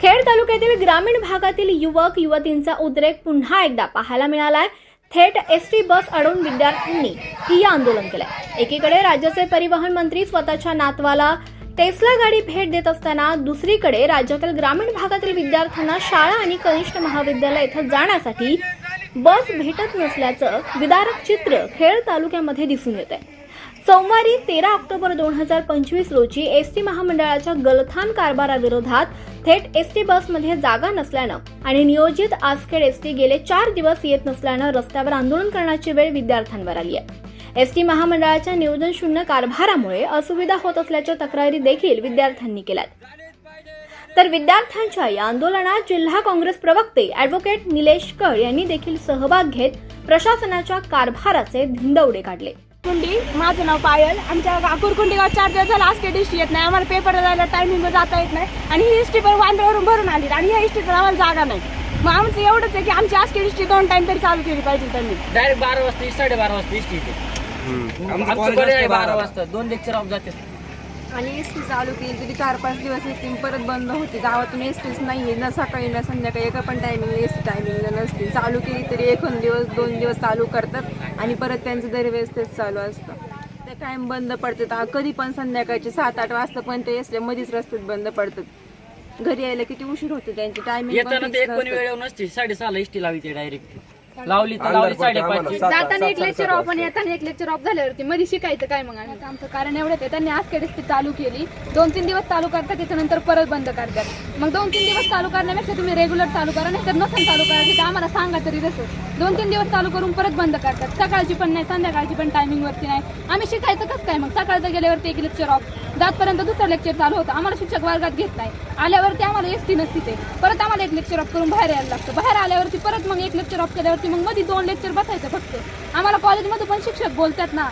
खेड तालुक्यातील ग्रामीण भागातील युवक युवतींचा उद्रेक पुन्हा एकदा पाहायला मिळालाय. थेट एस टी बस अडवून विद्यार्थ्यांनी ठिय्या आंदोलन केलंय. एकीकडे राज्याचे परिवहन मंत्री स्वतःच्या नातवाला टेस्ला गाडी भेट देत असताना दुसरीकडे राज्यातील ग्रामीण भागातील विद्यार्थ्यांना शाळा आणि कनिष्ठ महाविद्यालय इथं जाण्यासाठी बस भेटत नसल्याचं विदारक चित्र खेड तालुक्यामध्ये दिसून येत आहे सोमवारी तेरा ऑक्टोबर दोन हजार पंचवीस रोजी एस टी महामंडळाच्या गलथान कारभाराविरोधात थेट एस टी बसमध्ये जागा नसल्यानं आणि नियोजित आसखेड एस टी गेले चार दिवस येत नसल्यानं रस्त्यावर आंदोलन करण्याची वेळ विद्यार्थ्यांवर आली आहे. एस टी महामंडळाच्या नियोजन शून्य कारभारामुळे असुविधा होत असल्याच्या तक्रारी देखील विद्यार्थ्यांनी केल्यात. तर विद्यार्थ्यांच्या या आंदोलनात जिल्हा काँग्रेस प्रवक्ते ॲडव्होकेट निलेश कळ यांनी देखील सहभाग घेत प्रशासनाच्या कारभाराचे धिंदवडे काढले. कुंडी. माझं नाव पायल. आमच्या कुरकुंडी गाव चार दिवस झाला आज काही येत नाही. आम्हाला पेपर जायला टायमिंग जाता येत नाही. आणि ही हिस्ट्री पण वांद्र्यावरून भरून आली. आणि ह्या हिस्ट्रीचं आम्हाला जागा नाही. मग आमचं एवढंच आहे की आमची आज हिस्ट्री दोन टाइम तरी चालू केली पाहिजे त्यांनी. डायरेक्ट बारा वाजता साडेबारा वाजता आहे बारा वाजता. दोन लेक्चर ऑफ जाते. आणि एस टी चालू केली तरी चार पाच दिवस येतील परत बंद होती. गावातून एस टीच नाही आहे ना सकाळी ना संध्याकाळी. एका पण टायमिंग एस टी टायमिंगला नसते चालू केली तरी एक दिवस दोन दिवस चालू करतात आणि परत त्यांचं दरवेळेस तेच चालू असतं. ते टाइम बंद पडतात. कधी पण संध्याकाळचे सात आठ वाजता पण ते असल्या मध्येच रस्त्यात बंद पडतात. घरी यायला किती उशीर होतो त्यांची टायमिंग येताना ते एक पण वेळ नसते साडेसहाला इष्टी लावी ते डायरेक्ट लावली तर लावली साडेपाचची जाताना एक लेक्चर ऑफ आणि येताना एक लेक्चर ऑफ झाल्यावरती मध्ये शिकायचं काय मग? आम्ही आमचं कारण एवढंच आहे त्यांनी आज ती चालू केली. दोन तीन दिवस चालू करतात त्याच्यानंतर परत बंद करतात. मग दोन तीन दिवस चालू करण्यापेक्षा तुम्ही रेग्युलर चालू करा नाही तर नसेल चालू करायची तर आम्हाला सांगा तरी तसं. दोन तीन दिवस चालू करून परत बंद करतात. सकाळची पण नाही संध्याकाळची पण टायमिंग वरती नाही. आम्ही शिकायचं कसं काय मग? सकाळचं गेल्यावरती एक लेक्चर ऑफ जातपर्यंत दुसरं लेक्चर चालू होतं. आम्हाला शिक्षक वर्गात घेत नाही. आल्यावरती आम्हाला एस टी नसती ते. परत आम्हाला एक लेक्चर ऑफ करून बाहेर यायला लागतं. बाहेर आल्यावरती परत मग एक लेक्चर ऑफ केल्यावरती मग मध्ये दोन लेक्चर बसायचं फक्त. आम्हाला कॉलेजमध्ये पण शिक्षक बोलतात ना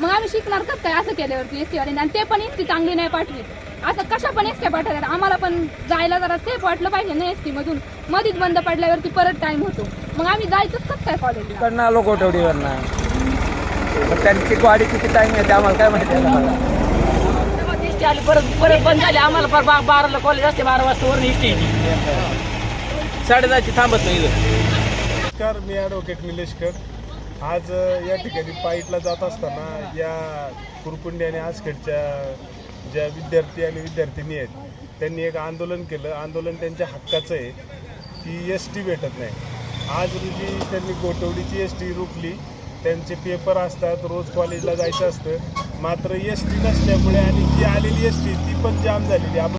मग आम्ही शिकणार कसं काय? असं केल्यावरती एस टीवाले आणि ते पण एस टी चांगली नाही पाठवी. असं कशा पण एस टी पाठवतात. आम्हाला पण जायला जरा सेफ वाटलं पाहिजे ना एस टीमधून मध्येच बंद पडल्यावरती परत टाइम होतो. मग आम्ही जायचंच कसं काय कॉलेज आलो गोठवडीवर त्यांची गाडी किती टाइम येते आम्हाला काय माहिती इष्टी आली परत परत बंद झाली. आम्हाला पर बा- बाराला कॉलेज असते बारा वाजता वरून येते. साडेदहाची थांबत नाही इथं. नमस्कार मी ॲडव्होकेट निलेशकर. आज अ, या ठिकाणी पाईटला जात असताना या कुरकुंडी आणि आसखेडच्या ज्या विद्यार्थी आणि विद्यार्थिनी आहेत त्यांनी एक आंदोलन केलं. आंदोलन त्यांच्या हक्काचं आहे. की एस टी भेटत नाही. आज रोजी त्यांनी गोटवडीची एस टी रोखली. त्यांचे पेपर असतात रोज कॉलेजला जायचं असतं. मात्र एस टी नसल्यामुळे आणि जी आलेली एस टी ती पण जाम झालेली आपण